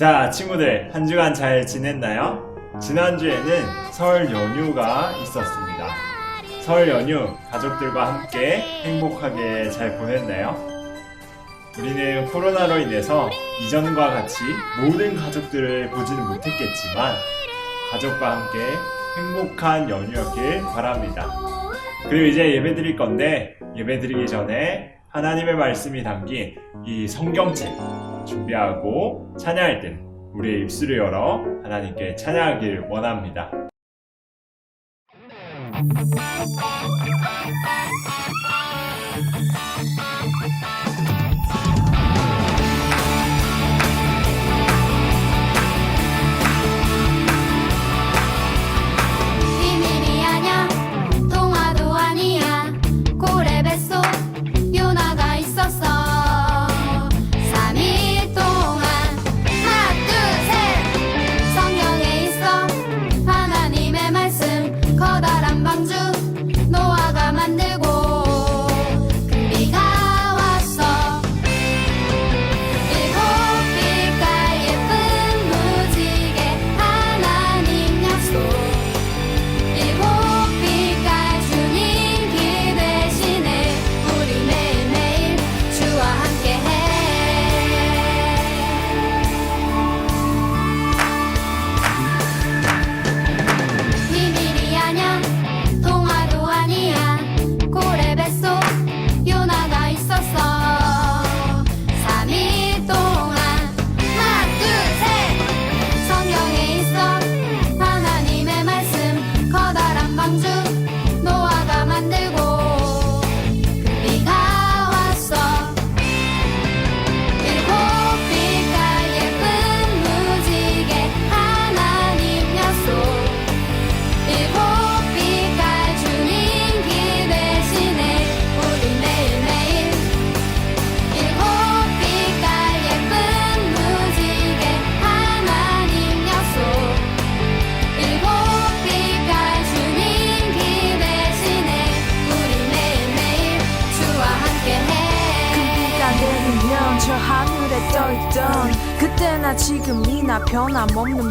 자, 친구들, 한 주간 잘 지냈나요? 지난주에는 설 연휴가 있었습니다. 설 연휴 가족들과 함께 행복하게 잘 보냈나요? 우리는 코로나로 인해서 이전과 같이 모든 가족들을 보지는 못했겠지만 가족과 함께 행복한 연휴였길 바랍니다. 그리고 이제 예배 드릴 건데 예배 드리기 전에 하나님의 말씀이 담긴 이 성경책 준비하고 찬양할 때 우리의 입술을 열어 하나님께 찬양하길 원합니다.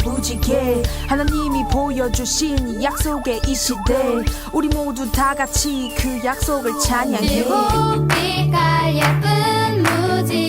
무지개. 하나님이 보여주신 약속의 이 시대. 우리 모두 다 같이 그 약속을 찬양해. 일곱 빛깔 예쁜 무지개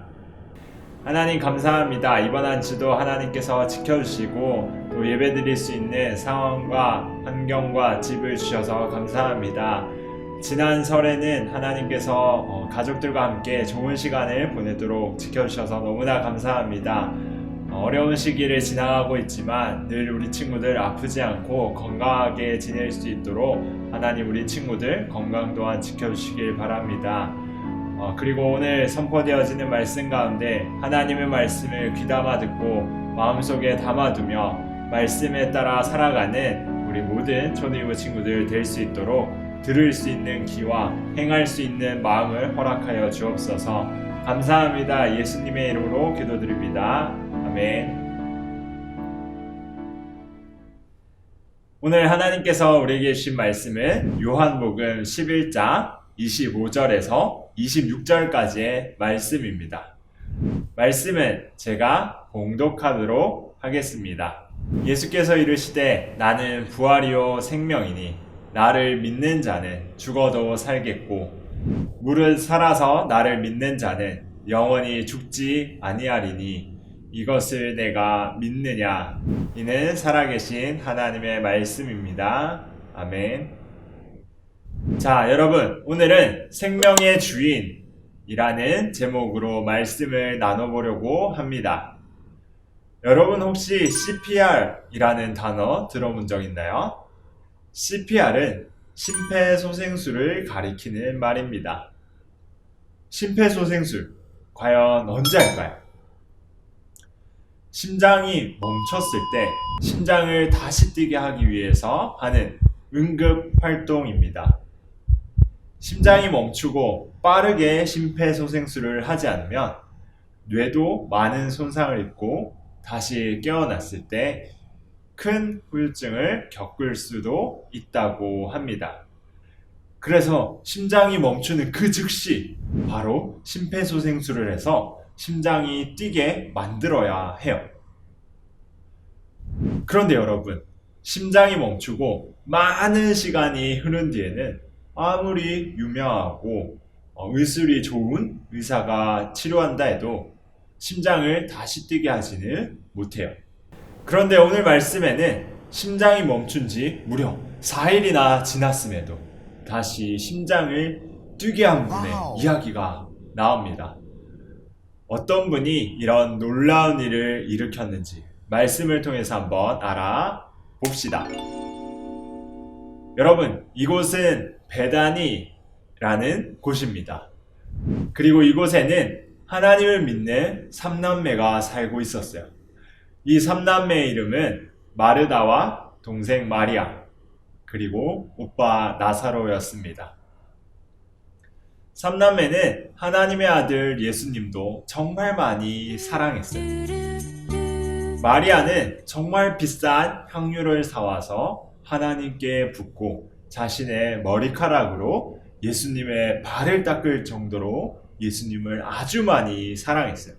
하나님 감사합니다. 이번 한 주도 하나님께서 지켜주시고 또 예배 드릴 수 있는 상황과 환경과 집을 주셔서 감사합니다. 지난 설에는 하나님께서 어, 가족들과 함께 좋은 시간을 보내도록 지켜주셔서 너무나 감사합니다. 어, 어려운 시기를 지나가고 있지만 늘 우리 친구들 아프지 않고 건강하게 지낼 수 있도록 하나님 우리 친구들 건강 또한 지켜주시길 바랍니다. 어, 그리고 오늘 선포되어지는 말씀 가운데 하나님의 말씀을 귀담아 듣고 마음속에 담아두며 말씀에 따라 살아가는 우리 모든 초대부 친구들 될 수 있도록 들을 수 있는 귀와 행할 수 있는 마음을 허락하여 주옵소서 감사합니다. 예수님의 이름으로 기도드립니다. 아멘. 오늘 하나님께서 우리에게 주신 말씀은 요한복음 11장 25절에서 26절까지의 말씀입니다. 말씀은 제가 봉독하도록 하겠습니다. 예수께서 이르시되 나는 부활이요 생명이니 나를 믿는 자는 죽어도 살겠고 무릇 살아서 나를 믿는 자는 영원히 죽지 아니하리니 이것을 내가 믿느냐 이는 살아계신 하나님의 말씀입니다. 아멘. 자, 여러분, 오늘은 생명의 주인이라는 제목으로 말씀을 나눠보려고 합니다. 여러분 혹시 CPR이라는 단어 들어본 적 있나요? CPR은 심폐소생술을 가리키는 말입니다. 심폐소생술, 과연 언제 할까요? 심장이 멈췄을 때 심장을 다시 뛰게 하기 위해서 하는 응급 활동입니다. 심장이 멈추고 빠르게 심폐소생술을 하지 않으면 뇌도 많은 손상을 입고 다시 깨어났을 때 큰 후유증을 겪을 수도 있다고 합니다. 그래서 심장이 멈추는 그 즉시 바로 심폐소생술을 해서 심장이 뛰게 만들어야 해요. 그런데 여러분, 심장이 멈추고 많은 시간이 흐른 뒤에는 아무리 유명하고 어, 의술이 좋은 의사가 치료한다 해도 심장을 다시 뛰게 하지는 못해요. 그런데 오늘 말씀에는 심장이 멈춘 지 무려 4일이나 지났음에도 다시 심장을 뛰게 한 분의 와우. 이야기가 나옵니다. 어떤 분이 이런 놀라운 일을 일으켰는지 말씀을 통해서 한번 알아봅시다. 여러분, 이곳은 베다니라는 곳입니다. 그리고 이곳에는 하나님을 믿는 삼남매가 살고 있었어요. 이 삼남매의 이름은 마르다와 동생 마리아, 그리고 오빠 나사로였습니다. 삼남매는 하나님의 아들 예수님도 정말 많이 사랑했어요. 마리아는 정말 비싼 향유를 사와서 하나님께 붓고 자신의 머리카락으로 예수님의 발을 닦을 정도로 예수님을 아주 많이 사랑했어요.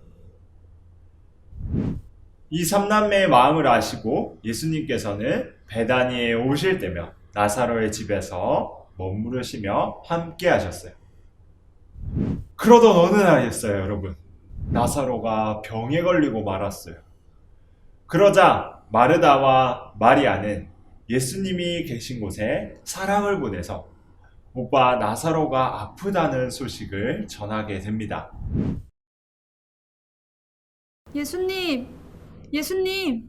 이 삼남매의 마음을 아시고 예수님께서는 베다니에 오실 때며 나사로의 집에서 머무르시며 함께 하셨어요. 그러던 어느 날이었어요, 여러분. 나사로가 병에 걸리고 말았어요. 그러자 마르다와 마리아는 예수님이 계신 곳에 사랑을 보내서 오빠 나사로가 아프다는 소식을 전하게 됩니다. 예수님, 예수님,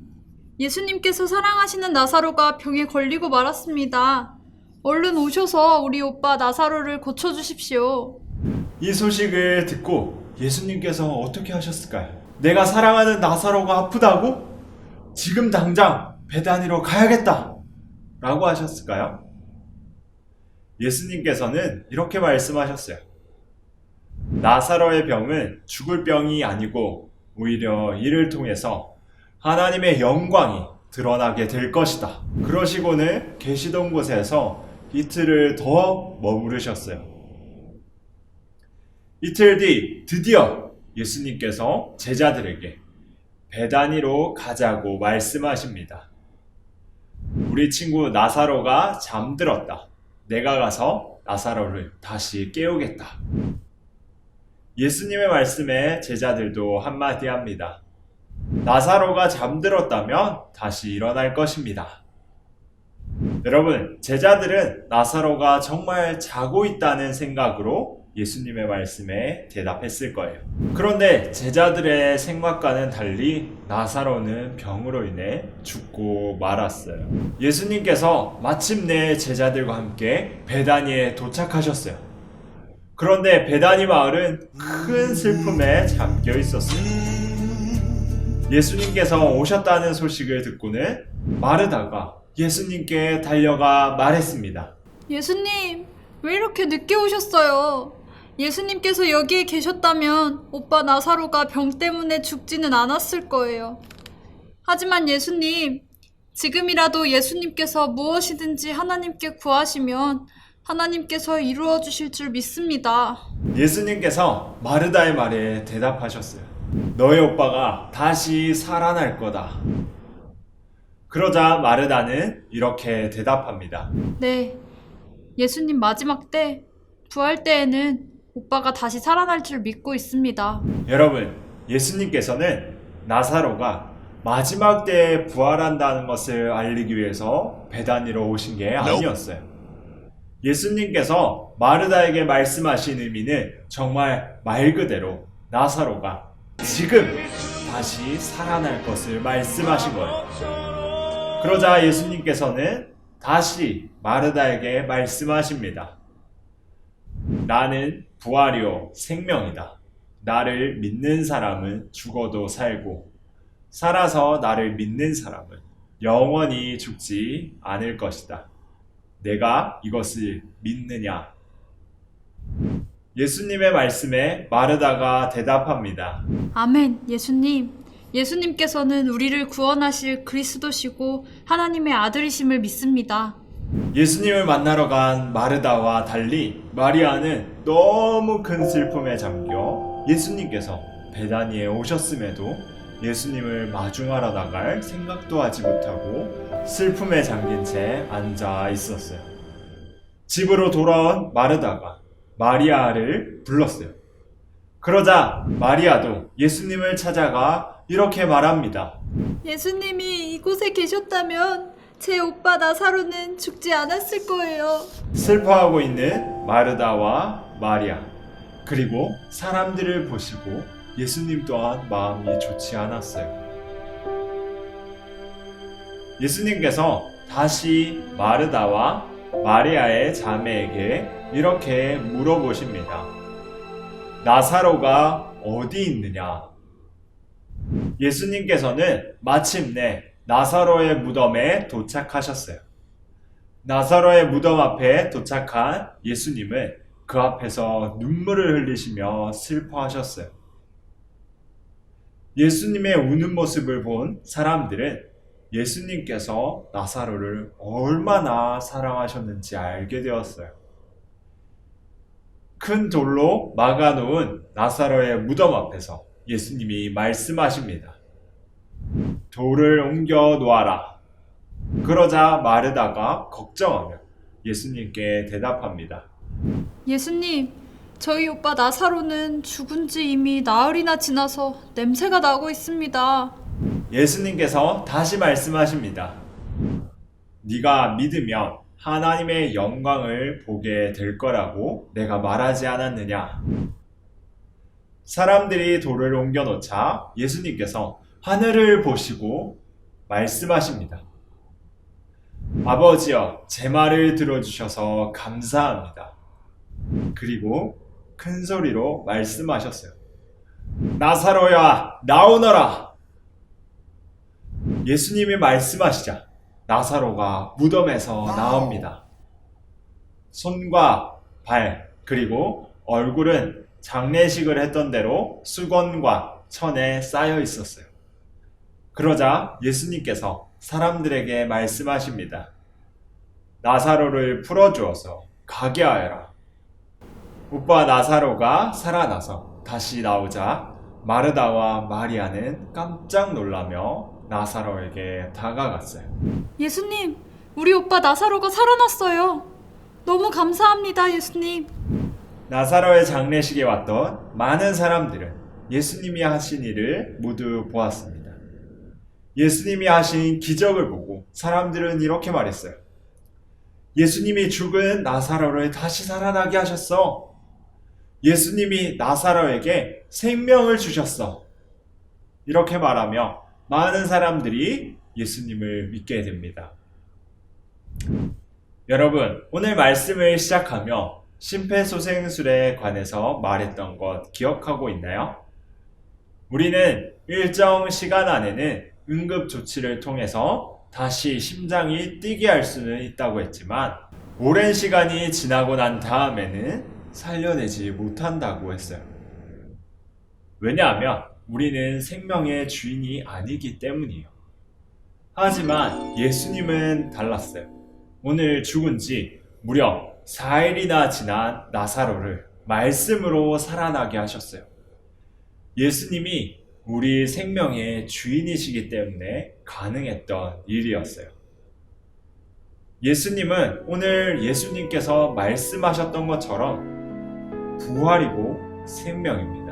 예수님께서 사랑하시는 나사로가 병에 걸리고 말았습니다. 얼른 오셔서 우리 오빠 나사로를 고쳐주십시오. 이 소식을 듣고 예수님께서 어떻게 하셨을까요? 내가 사랑하는 나사로가 아프다고? 지금 당장 베다니로 가야겠다! 라고 하셨을까요? 예수님께서는 이렇게 말씀하셨어요. 나사로의 병은 죽을 병이 아니고 오히려 이를 통해서 하나님의 영광이 드러나게 될 것이다. 그러시고는 계시던 곳에서 이틀을 더 머무르셨어요. 이틀 뒤 드디어 예수님께서 제자들에게 베다니로 가자고 말씀하십니다. 우리 친구 나사로가 잠들었다. 내가 가서 나사로를 다시 깨우겠다. 예수님의 말씀에 제자들도 한마디 합니다. 나사로가 잠들었다면 다시 일어날 것입니다. 여러분, 제자들은 나사로가 정말 자고 있다는 생각으로 예수님의 말씀에 대답했을 거예요. 그런데 제자들의 생각과는 달리 나사로는 병으로 인해 죽고 말았어요. 예수님께서 마침내 제자들과 함께 베다니에 도착하셨어요. 그런데 베다니 마을은 큰 슬픔에 잠겨 있었어요. 예수님께서 오셨다는 소식을 듣고는 마르다가 예수님께 달려가 말했습니다. 예수님, 왜 이렇게 늦게 오셨어요? 예수님께서 여기에 계셨다면 오빠 나사로가 병 때문에 죽지는 않았을 거예요. 하지만 예수님, 지금이라도 예수님께서 무엇이든지 하나님께 구하시면 하나님께서 이루어 주실 줄 믿습니다. 예수님께서 마르다의 말에 대답하셨어요. 너의 오빠가 다시 살아날 거다. 그러자 마르다는 이렇게 대답합니다. 네. 예수님 마지막 때, 부활 때에는 오빠가 다시 살아날 줄 믿고 있습니다. 여러분, 예수님께서는 나사로가 마지막 때에 부활한다는 것을 알리기 위해서 베다니로 오신 게 아니었어요. 예수님께서 마르다에게 말씀하신 의미는 정말 말 그대로 나사로가 지금 다시 살아날 것을 말씀하신 거예요. 그러자 예수님께서는 다시 마르다에게 말씀하십니다. 나는 부활이요 생명이다. 나를 믿는 사람은 죽어도 살고 살아서 나를 믿는 사람은 영원히 죽지 않을 것이다. 내가 이것을 믿느냐? 예수님의 말씀에 마르다가 대답합니다. 아멘, 예수님. 예수님께서는 우리를 구원하실 그리스도시고 하나님의 아들이심을 믿습니다. 예수님을 만나러 간 마르다와 달리 마리아는 너무 큰 슬픔에 잠겨 예수님께서 베다니에 오셨음에도 예수님을 마중하러 나갈 생각도 하지 못하고 슬픔에 잠긴 채 앉아 있었어요. 집으로 돌아온 마르다가 마리아를 불렀어요. 그러자 마리아도 예수님을 찾아가 이렇게 말합니다. 예수님이 이곳에 계셨다면 제 오빠 나사로는 죽지 않았을 거예요. 슬퍼하고 있는 마르다와 마리아 그리고 사람들을 보시고 예수님 또한 마음이 좋지 않았어요. 예수님께서 다시 마르다와 마리아의 자매에게 이렇게 물어보십니다. 나사로가 어디 있느냐? 예수님께서는 마침내 나사로의 무덤에 도착하셨어요. 나사로의 무덤 앞에 도착한 예수님은 그 앞에서 눈물을 흘리시며 슬퍼하셨어요. 예수님의 우는 모습을 본 사람들은 예수님께서 나사로를 얼마나 사랑하셨는지 알게 되었어요. 큰 돌로 막아놓은 나사로의 무덤 앞에서 예수님이 말씀하십니다. 돌을 옮겨 놓아라. 그러자 마르다가 걱정하며 예수님께 대답합니다. 예수님, 저희 오빠 나사로는 죽은 지 이미 나흘이나 지나서 냄새가 나고 있습니다. 예수님께서 다시 말씀하십니다. 네가 믿으면 하나님의 영광을 보게 될 거라고 내가 말하지 않았느냐? 사람들이 돌을 옮겨 놓자 예수님께서 하늘을 보시고 말씀하십니다. 아버지여, 제 말을 들어주셔서 감사합니다. 그리고 큰 소리로 말씀하셨어요. 나사로야, 나오너라! 예수님이 말씀하시자 나사로가 무덤에서 나옵니다. 손과 발, 그리고 얼굴은 장례식을 했던 대로 수건과 천에 쌓여 있었어요. 그러자 예수님께서 사람들에게 말씀하십니다. 나사로를 풀어주어서 가게 하여라. 오빠 나사로가 살아나서 다시 나오자 마르다와 마리아는 깜짝 놀라며 나사로에게 다가갔어요. 예수님, 우리 오빠 나사로가 살아났어요. 너무 감사합니다, 예수님. 나사로의 장례식에 왔던 많은 사람들은 예수님이 하신 일을 모두 보았습니다. 예수님이 하신 기적을 보고 사람들은 이렇게 말했어요. 예수님이 죽은 나사로를 다시 살아나게 하셨어. 예수님이 나사로에게 생명을 주셨어. 이렇게 말하며 많은 사람들이 예수님을 믿게 됩니다. 여러분, 오늘 말씀을 시작하며 심폐소생술에 관해서 말했던 것 기억하고 있나요? 우리는 일정 시간 안에는 응급 조치를 통해서 다시 심장이 뛰게 할 수는 있다고 했지만 오랜 시간이 지나고 난 다음에는 살려내지 못한다고 했어요. 왜냐하면 우리는 생명의 주인이 아니기 때문이에요. 하지만 예수님은 달랐어요. 오늘 죽은 지 무려 4일이나 지난 나사로를 말씀으로 살아나게 하셨어요. 예수님이 우리 생명의 주인이시기 때문에 가능했던 일이었어요. 예수님은 오늘 예수님께서 말씀하셨던 것처럼 부활이고 생명입니다.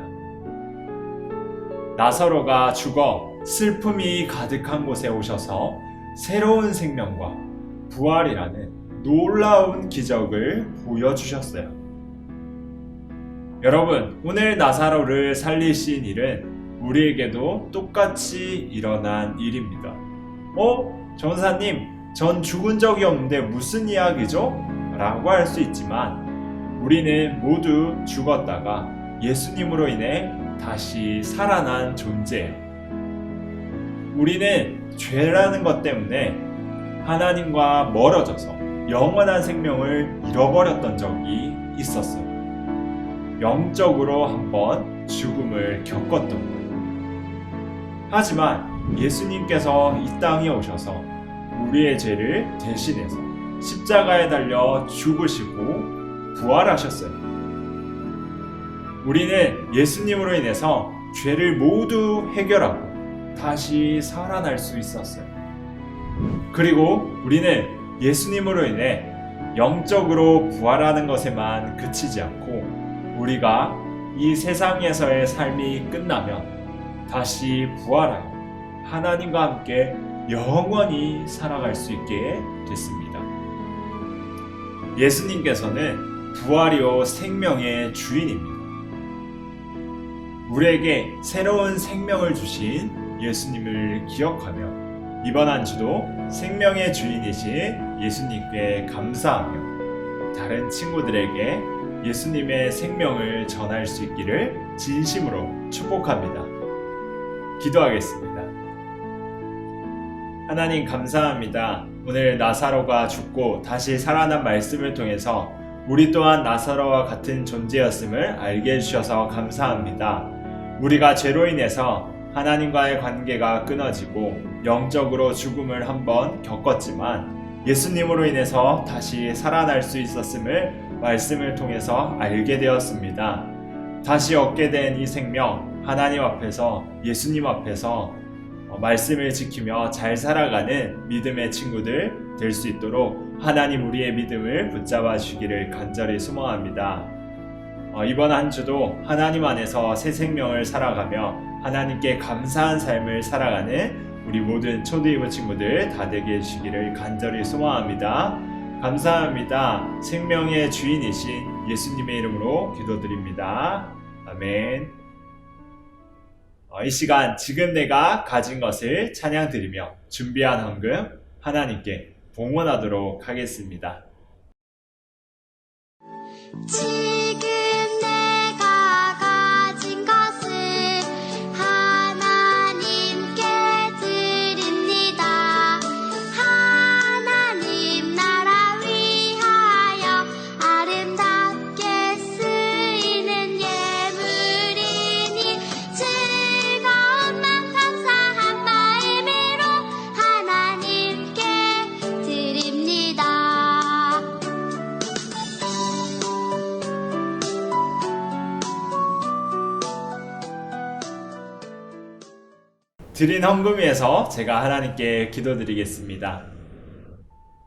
나사로가 죽어 슬픔이 가득한 곳에 오셔서 새로운 생명과 부활이라는 놀라운 기적을 보여주셨어요. 여러분, 오늘 나사로를 살리신 일은 우리에게도 똑같이 일어난 일입니다. 어? 전사님, 전 죽은 적이 없는데 무슨 이야기죠? 라고 할 수 있지만 우리는 모두 죽었다가 예수님으로 인해 다시 살아난 존재예요. 우리는 죄라는 것 때문에 하나님과 멀어져서 영원한 생명을 잃어버렸던 적이 있었어요. 영적으로 한번 죽음을 겪었던 거예요. 하지만 예수님께서 이 땅에 오셔서 우리의 죄를 대신해서 십자가에 달려 죽으시고 부활하셨어요. 우리는 예수님으로 인해서 죄를 모두 해결하고 다시 살아날 수 있었어요. 그리고 우리는 예수님으로 인해 영적으로 부활하는 것에만 그치지 않고 우리가 이 세상에서의 삶이 끝나면 다시 부활하여 하나님과 함께 영원히 살아갈 수 있게 됐습니다. 예수님께서는 부활이요 생명의 주인입니다. 우리에게 새로운 생명을 주신 예수님을 기억하며 이번 한 주도 생명의 주인이신 예수님께 감사하며 다른 친구들에게 예수님의 생명을 전할 수 있기를 진심으로 축복합니다. 기도하겠습니다. 하나님 감사합니다. 오늘 나사로가 죽고 다시 살아난 말씀을 통해서 우리 또한 나사로와 같은 존재였음을 알게 해주셔서 감사합니다. 우리가 죄로 인해서 하나님과의 관계가 끊어지고 영적으로 죽음을 한번 겪었지만 예수님으로 인해서 다시 살아날 수 있었음을 말씀을 통해서 알게 되었습니다. 다시 얻게 된 이 생명 하나님 앞에서 예수님 앞에서 어, 말씀을 지키며 잘 살아가는 믿음의 친구들 될 수 있도록 하나님 우리의 믿음을 붙잡아 주기를 간절히 소망합니다. 어, 이번 한 주도 하나님 안에서 새 생명을 살아가며 하나님께 감사한 삶을 살아가는 우리 모든 초대이브 친구들 다 되게 해주시기를 간절히 소망합니다. 감사합니다. 생명의 주인이신 예수님의 이름으로 기도드립니다. 아멘. 어, 이 시간 지금 내가 가진 것을 찬양 드리며 준비한 헌금 하나님께 봉헌하도록 하겠습니다. 드린 헌금 위해서 제가 하나님께 기도드리겠습니다.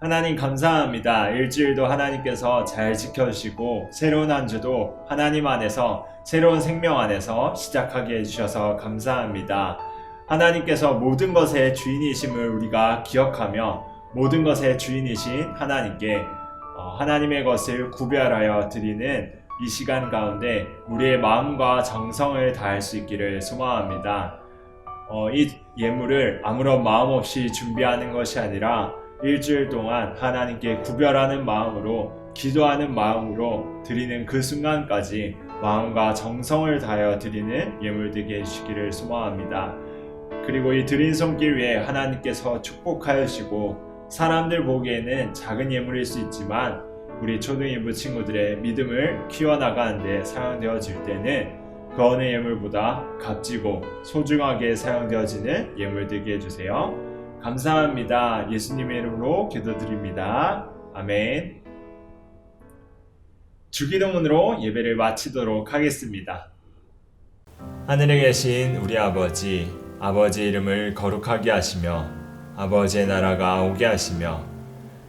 하나님 감사합니다. 일주일도 하나님께서 잘 지켜주시고 새로운 한 주도 하나님 안에서 새로운 생명 안에서 시작하게 해주셔서 감사합니다. 하나님께서 모든 것의 주인이심을 우리가 기억하며 모든 것의 주인이신 하나님께 어, 하나님의 것을 구별하여 드리는 이 시간 가운데 우리의 마음과 정성을 다할 수 있기를 소망합니다. 어, 이 예물을 아무런 마음 없이 준비하는 것이 아니라 일주일 동안 하나님께 구별하는 마음으로 기도하는 마음으로 드리는 그 순간까지 마음과 정성을 다하여 드리는 예물 되게 해주시기를 소망합니다. 그리고 이 드린 손길 위에 하나님께서 축복하여 주시고 사람들 보기에는 작은 예물일 수 있지만 우리 초등일부 친구들의 믿음을 키워나가는 데 사용되어질 때는 그 어느 예물보다 값지고 소중하게 사용되어지는 예물 되게 해주세요. 감사합니다. 예수님의 이름으로 기도드립니다. 아멘. 주기도문으로 예배를 마치도록 하겠습니다. 하늘에 계신 우리 아버지, 아버지 이름을 거룩하게 하시며 아버지의 나라가 오게 하시며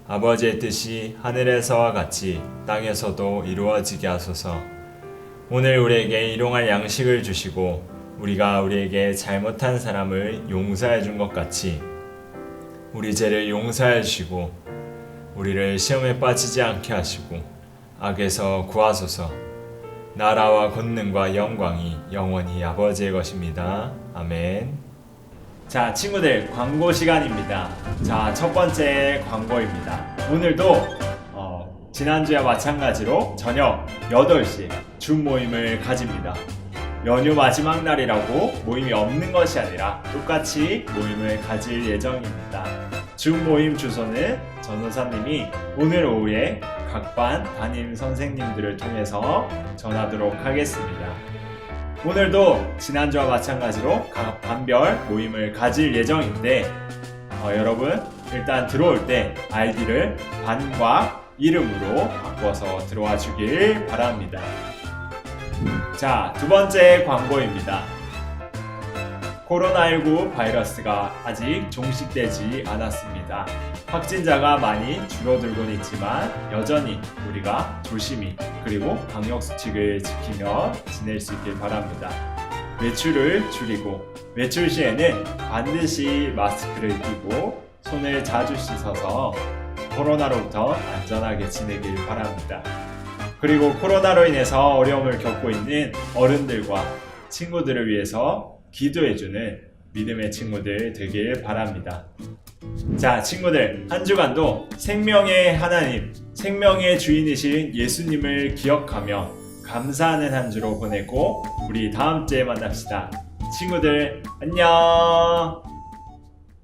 아버지의 뜻이 하늘에서와 같이 땅에서도 이루어지게 하소서. 오늘 우리에게 일용할 양식을 주시고 우리가 우리에게 잘못한 사람을 용서해 준 것 같이 우리 죄를 용서해 주시고 우리를 시험에 빠지지 않게 하시고 악에서 구하소서. 나라와 권능과 영광이 영원히 아버지의 것입니다. 아멘. 자, 친구들 광고 시간입니다. 자, 첫 번째 광고입니다. 오늘도 어, 지난주와 마찬가지로 저녁 8시 줌 모임을 가집니다. 연휴 마지막 날이라고 모임이 없는 것이 아니라 똑같이 모임을 가질 예정입니다. 줌 모임 주소는 전도사님이 오늘 오후에 각 반 담임 선생님들을 통해서 전하도록 하겠습니다. 오늘도 지난주와 마찬가지로 각 반별 모임을 가질 예정인데 어, 여러분 일단 들어올 때 아이디를 반과 이름으로 바꿔서 들어와 주길 바랍니다. 자, 두 번째 광고입니다. 코로나19 바이러스가 아직 종식되지 않았습니다. 확진자가 많이 줄어들곤 있지만 여전히 우리가 조심히 그리고 방역 수칙을 지키며 지낼 수 있길 바랍니다. 외출을 줄이고 외출 시에는 반드시 마스크를 끼고 손을 자주 씻어서 코로나로부터 안전하게 지내길 바랍니다. 그리고 코로나로 인해서 어려움을 겪고 있는 어른들과 친구들을 위해서 기도해주는 믿음의 친구들 되길 바랍니다. 자, 친구들, 한 주간도 생명의 하나님, 생명의 주인이신 예수님을 기억하며 감사하는 한 주로 보내고 우리 다음 주에 만납시다. 친구들, 안녕!